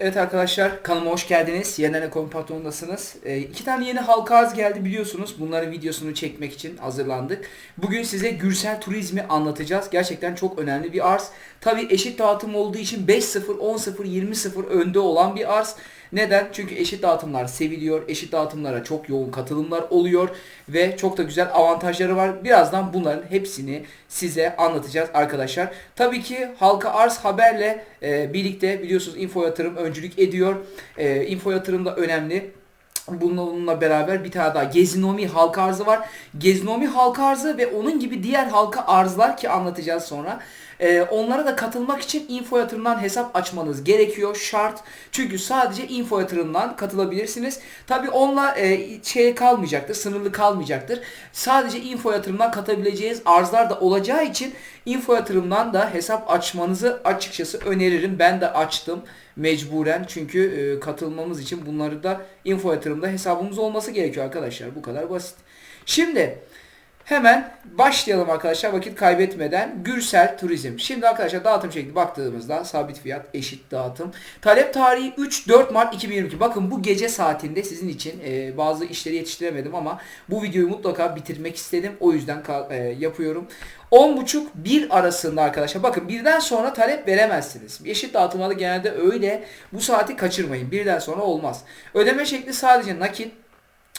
Evet arkadaşlar kanalıma hoş geldiniz. Yeniden Ekonomi Patronu'ndasınız. Ee, iki tane yeni halka arz geldi biliyorsunuz. Bunların videosunu çekmek için hazırlandık. Bugün size Gürsel Turizm'i anlatacağız. Gerçekten çok önemli bir arz. Tabi eşit dağıtım olduğu için 5-0, 10-0, 20-0 önde olan bir arz. Neden? Çünkü eşit dağıtımlar seviliyor. Eşit dağıtımlara çok yoğun katılımlar oluyor. Ve çok da güzel avantajları var. Birazdan bunların hepsini size anlatacağız arkadaşlar. Tabii ki halka arz haberle e, birlikte biliyorsunuz info yatırım öncülük ediyor. E, info yatırım da önemli. Bununla beraber bir tane daha Gezinomi halka arzı var. Gezinomi halka arzı ve onun gibi diğer halka arzlar ki anlatacağız sonra. Ee, onlara da katılmak için info yatırımdan hesap açmanız gerekiyor. Şart. Çünkü sadece info yatırımdan katılabilirsiniz. Tabi onunla e, şey kalmayacaktır. Sınırlı kalmayacaktır. Sadece info yatırımdan katabileceğiniz arzlar da olacağı için info yatırımdan da hesap açmanızı açıkçası öneririm. Ben de açtım mecburen çünkü e, katılmamız için bunları da info yatırımda hesabımız olması gerekiyor arkadaşlar. Bu kadar basit. Şimdi Hemen başlayalım arkadaşlar vakit kaybetmeden. Gürsel Turizm. Şimdi arkadaşlar dağıtım şekli baktığımızda sabit fiyat eşit dağıtım. Talep tarihi 3-4 Mart 2022. Bakın bu gece saatinde sizin için e, bazı işleri yetiştiremedim ama bu videoyu mutlaka bitirmek istedim. O yüzden e, yapıyorum. 10.30-1 arasında arkadaşlar. Bakın birden sonra talep veremezsiniz. Eşit dağıtımlarda genelde öyle. Bu saati kaçırmayın. Birden sonra olmaz. Ödeme şekli sadece nakit.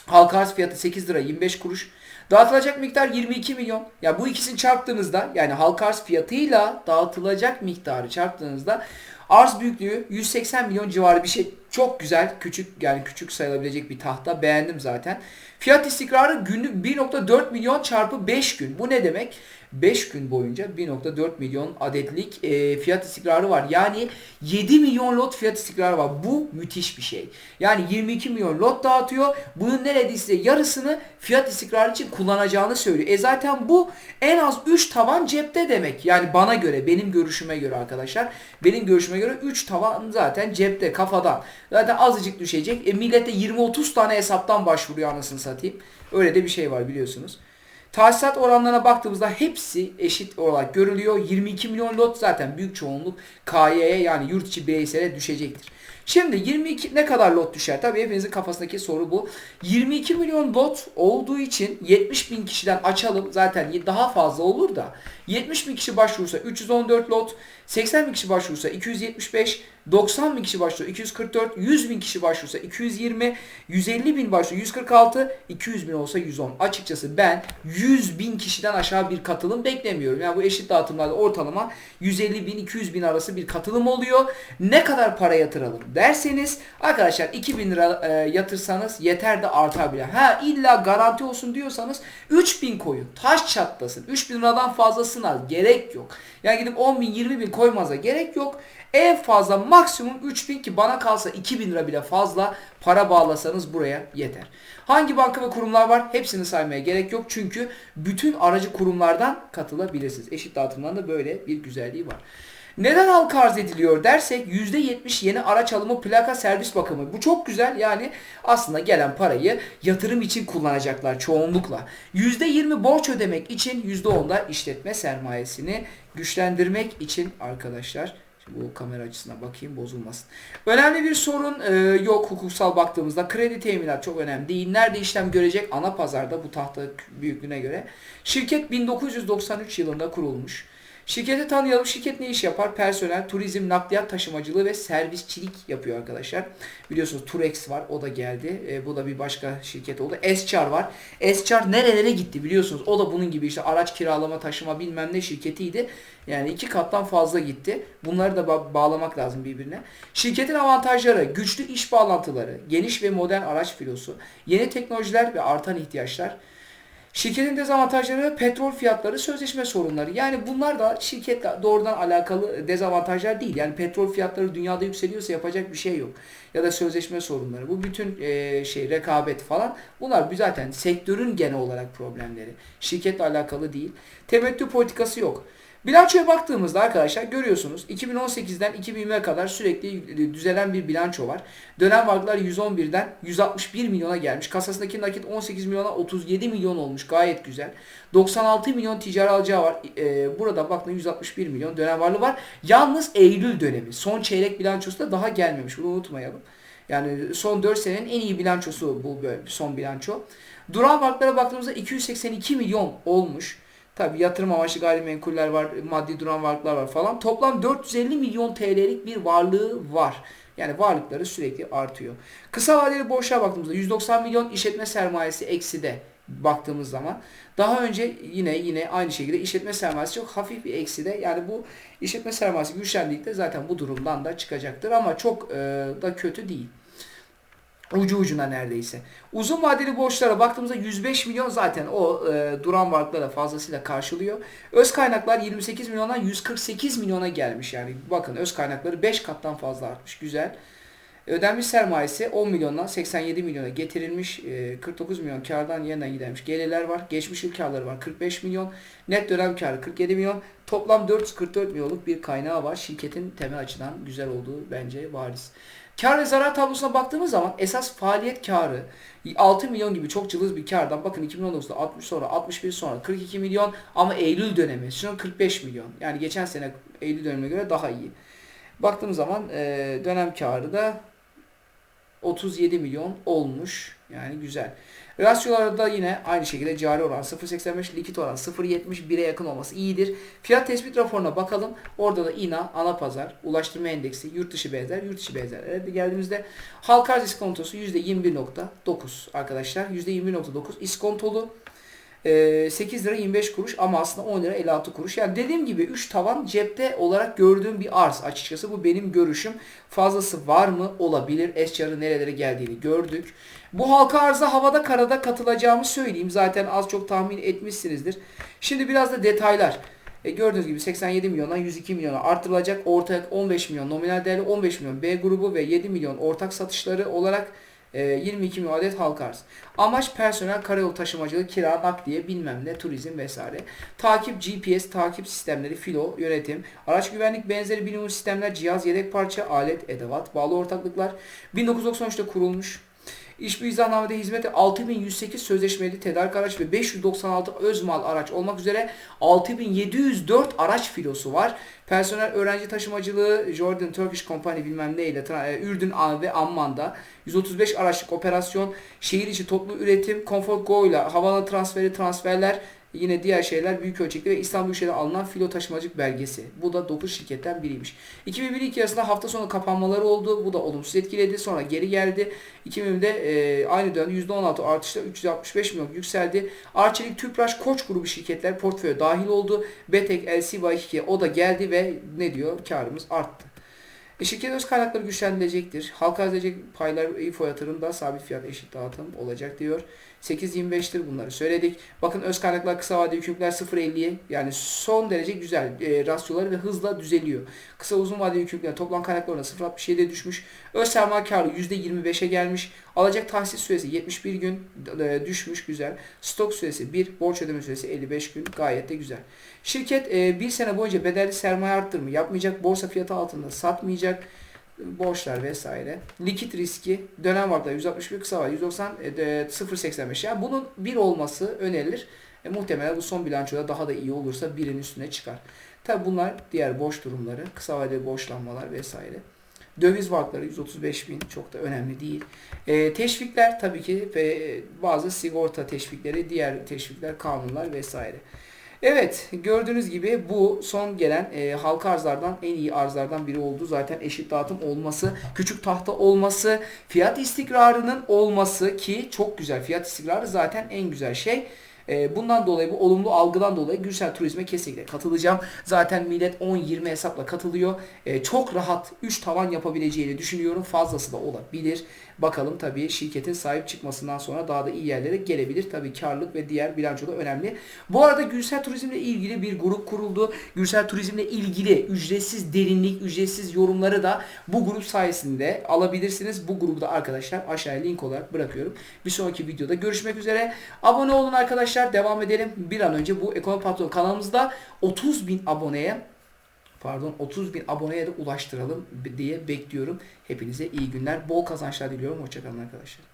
Halka arz fiyatı 8 lira 25 kuruş. Dağıtılacak miktar 22 milyon. Ya bu ikisini çarptığınızda yani halka arz fiyatıyla dağıtılacak miktarı çarptığınızda arz büyüklüğü 180 milyon civarı bir şey. Çok güzel. Küçük yani küçük sayılabilecek bir tahta. Beğendim zaten. Fiyat istikrarı günlük 1.4 milyon çarpı 5 gün. Bu ne demek? 5 gün boyunca 1.4 milyon adetlik e, fiyat istikrarı var. Yani 7 milyon lot fiyat istikrarı var. Bu müthiş bir şey. Yani 22 milyon lot dağıtıyor. Bunun neredeyse yarısını fiyat istikrarı için kullanacağını söylüyor. E zaten bu en az 3 tavan cepte demek. Yani bana göre, benim görüşüme göre arkadaşlar. Benim görüşüme göre 3 tavan zaten cepte, kafadan. Zaten azıcık düşecek. E millete 20-30 tane hesaptan başvuruyor anasını satayım. Öyle de bir şey var biliyorsunuz. Tahsisat oranlarına baktığımızda hepsi eşit olarak görülüyor. 22 milyon lot zaten büyük çoğunluk KY'ye yani yurt içi bireysele düşecektir. Şimdi 22 ne kadar lot düşer? Tabii hepinizin kafasındaki soru bu. 22 milyon lot olduğu için 70 bin kişiden açalım. Zaten daha fazla olur da. 70 bin kişi başvurursa 314 lot. 80 bin kişi başvurursa 275. 90 bin kişi başvursa 244. 100 bin kişi başvursa 220. 150 bin başvursa 146. 200 bin olsa 110. Açıkçası ben 100 bin kişiden aşağı bir katılım beklemiyorum. Yani bu eşit dağıtımlarda ortalama 150 bin 200 bin arası bir katılım oluyor. Ne kadar para yatıralım derseniz arkadaşlar 2000 lira e, yatırsanız yeter de artabilir. Ha illa garanti olsun diyorsanız 3000 koyun. Taş çatlasın. 3000 liradan fazlasını al. Gerek yok. Yani gidip 10 bin 20 bin koymaza gerek yok. En fazla maksimum 3000 ki bana kalsa 2000 lira bile fazla para bağlasanız buraya yeter. Hangi banka ve kurumlar var? Hepsini saymaya gerek yok. Çünkü bütün aracı kurumlardan katılabilirsiniz. Eşit dağıtımdan da böyle bir güzelliği var. Neden halka arz ediliyor dersek %70 yeni araç alımı plaka servis bakımı. Bu çok güzel yani aslında gelen parayı yatırım için kullanacaklar çoğunlukla. %20 borç ödemek için %10 da işletme sermayesini güçlendirmek için arkadaşlar bu kamera açısına bakayım bozulmasın. Önemli bir sorun e, yok hukuksal baktığımızda. Kredi teminat çok önemli değil. Nerede işlem görecek? Ana pazarda bu tahta büyüklüğüne göre. Şirket 1993 yılında kurulmuş. Şirketi tanıyalım. Şirket ne iş yapar? Personel, turizm, nakliyat taşımacılığı ve servisçilik yapıyor arkadaşlar. Biliyorsunuz Turex var. O da geldi. E, bu da bir başka şirket oldu. Esçar var. Esçar nerelere gitti biliyorsunuz. O da bunun gibi işte araç kiralama, taşıma bilmem ne şirketiydi. Yani iki kattan fazla gitti. Bunları da ba- bağlamak lazım birbirine. Şirketin avantajları, güçlü iş bağlantıları, geniş ve modern araç filosu, yeni teknolojiler ve artan ihtiyaçlar, Şirketin dezavantajları petrol fiyatları, sözleşme sorunları. Yani bunlar da şirketle doğrudan alakalı dezavantajlar değil. Yani petrol fiyatları dünyada yükseliyorsa yapacak bir şey yok. Ya da sözleşme sorunları. Bu bütün e, şey rekabet falan. Bunlar zaten sektörün genel olarak problemleri. Şirketle alakalı değil. Temettü politikası yok. Bilançoya baktığımızda arkadaşlar görüyorsunuz 2018'den 2020'ye kadar sürekli düzelen bir bilanço var. Dönem varlıklar 111'den 161 milyona gelmiş. Kasasındaki nakit 18 milyona 37 milyon olmuş. Gayet güzel. 96 milyon ticari alacağı var. Ee, burada baktığında 161 milyon dönem varlığı var. Yalnız Eylül dönemi. Son çeyrek bilançosu da daha gelmemiş. Bunu unutmayalım. Yani son 4 senenin en iyi bilançosu bu son bilanço. Duran varlıklara baktığımızda 282 milyon olmuş. Tabi yatırım amaçlı gayrimenkuller var, maddi duran varlıklar var falan. Toplam 450 milyon TL'lik bir varlığı var. Yani varlıkları sürekli artıyor. Kısa vadeli borçlara baktığımızda 190 milyon işletme sermayesi eksi de baktığımız zaman. Daha önce yine yine aynı şekilde işletme sermayesi çok hafif bir eksi de. Yani bu işletme sermayesi güçlendikçe zaten bu durumdan da çıkacaktır. Ama çok e, da kötü değil. Ucu ucuna neredeyse. Uzun vadeli borçlara baktığımızda 105 milyon zaten o e, duran varlıklara fazlasıyla karşılıyor. Öz kaynaklar 28 milyondan 148 milyona gelmiş yani. Bakın öz kaynakları 5 kattan fazla artmış. Güzel. Ödenmiş sermayesi 10 milyondan 87 milyona getirilmiş. E, 49 milyon kardan yeniden gidermiş. Gelirler var. Geçmiş yıl karları var. 45 milyon. Net dönem karı 47 milyon. Toplam 444 milyonluk bir kaynağı var. Şirketin temel açıdan güzel olduğu bence bariz. Kar ve zarar tablosuna baktığımız zaman esas faaliyet karı 6 milyon gibi çok cılız bir kardan bakın 2019'da 60 sonra 61 sonra 42 milyon ama Eylül dönemi şu an 45 milyon. Yani geçen sene Eylül dönemine göre daha iyi. Baktığımız zaman e, dönem karı da 37 milyon olmuş. Yani güzel. Rasyolarda yine aynı şekilde cari oran 0.85, likit oran 0.71'e yakın olması iyidir. Fiyat tespit raporuna bakalım. Orada da İNA, ana pazar, ulaştırma endeksi, yurt dışı benzer, yurt dışı benzer. Evet, geldiğimizde halka arz iskontosu %21.9 arkadaşlar. %21.9 iskontolu. 8 lira 25 kuruş ama aslında 10 lira 56 kuruş. Yani dediğim gibi 3 tavan cepte olarak gördüğüm bir arz açıkçası. Bu benim görüşüm. Fazlası var mı? Olabilir. SCR'ın nerelere geldiğini gördük. Bu halka arza havada karada katılacağımı söyleyeyim. Zaten az çok tahmin etmişsinizdir. Şimdi biraz da detaylar. E gördüğünüz gibi 87 milyondan 102 milyona artırılacak. Ortak 15 milyon nominal değerli 15 milyon B grubu ve 7 milyon ortak satışları olarak 22 milyon adet halk arz. Amaç personel, karayolu taşımacılığı, kira, nakliye, bilmem ne, turizm vesaire. Takip, GPS, takip sistemleri, filo, yönetim, araç güvenlik benzeri bilinum sistemler, cihaz, yedek parça, alet, edevat, bağlı ortaklıklar. 1993'te kurulmuş. İş izahnamede hizmeti 6108 sözleşmeli tedarik araç ve 596 öz mal araç olmak üzere 6704 araç filosu var. Personel öğrenci taşımacılığı Jordan Turkish Company bilmem neyle e, Ürdün ve Amman'da 135 araçlık operasyon, şehir içi toplu üretim, Comfort Go ile havalı transferi transferler, Yine diğer şeyler büyük ölçekli ve İstanbul Büyükşehir'den alınan filo taşımacılık belgesi. Bu da 9 şirketten biriymiş. 2001-2002 arasında hafta sonu kapanmaları oldu. Bu da olumsuz etkiledi. Sonra geri geldi. 2020'de e, aynı dönemde %16 artışla 365 milyon yükseldi. Arçelik, Tüpraş, Koç grubu şirketler portföye dahil oldu. Betek, LC, Y2 o da geldi ve ne diyor? Karımız arttı. E, şirket öz kaynakları güçlendirilecektir. Halka edecek paylar İFO yatırımda sabit fiyat eşit dağıtım olacak diyor. 8.25'tir bunları söyledik. Bakın öz kaynaklar kısa vadeli yükümlülükler 0.50'ye yani son derece güzel e, rasyoları ve hızla düzeliyor. Kısa uzun vadeli yükümlülükler toplam kaynaklar oranı 0.67'ye düşmüş. Öz sermaye karlı %25'e gelmiş. Alacak tahsil süresi 71 gün e, düşmüş güzel. Stok süresi 1, borç ödeme süresi 55 gün gayet de güzel. Şirket e, bir sene boyunca bedelli sermaye arttırımı yapmayacak. Borsa fiyatı altında satmayacak borçlar vesaire. Likit riski dönem vardı 161 kısa var 190 e, 0.85 yani bunun bir olması önerilir. E, muhtemelen bu son bilançoda daha da iyi olursa birin üstüne çıkar. Tabi bunlar diğer borç durumları, kısa vadeli borçlanmalar vesaire. Döviz varlıkları 135 bin çok da önemli değil. E, teşvikler tabii ki ve bazı sigorta teşvikleri, diğer teşvikler, kanunlar vesaire. Evet gördüğünüz gibi bu son gelen e, halka arzlardan en iyi arzlardan biri oldu. Zaten eşit dağıtım olması, küçük tahta olması, fiyat istikrarının olması ki çok güzel. Fiyat istikrarı zaten en güzel şey. E, bundan dolayı bu olumlu algıdan dolayı Gürsel Turizm'e kesinlikle katılacağım. Zaten millet 10-20 hesapla katılıyor. E, çok rahat 3 tavan yapabileceğini düşünüyorum. Fazlası da olabilir. Bakalım tabii şirketin sahip çıkmasından sonra daha da iyi yerlere gelebilir. Tabii karlılık ve diğer bilanço da önemli. Bu arada Gürsel Turizm'le ilgili bir grup kuruldu. Gürsel Turizm'le ilgili ücretsiz derinlik, ücretsiz yorumları da bu grup sayesinde alabilirsiniz. Bu grupta arkadaşlar aşağıya link olarak bırakıyorum. Bir sonraki videoda görüşmek üzere. Abone olun arkadaşlar arkadaşlar devam edelim. Bir an önce bu Ekonomi Patronu kanalımızda 30 bin aboneye pardon 30 bin aboneye de ulaştıralım diye bekliyorum. Hepinize iyi günler. Bol kazançlar diliyorum. Hoşçakalın arkadaşlar.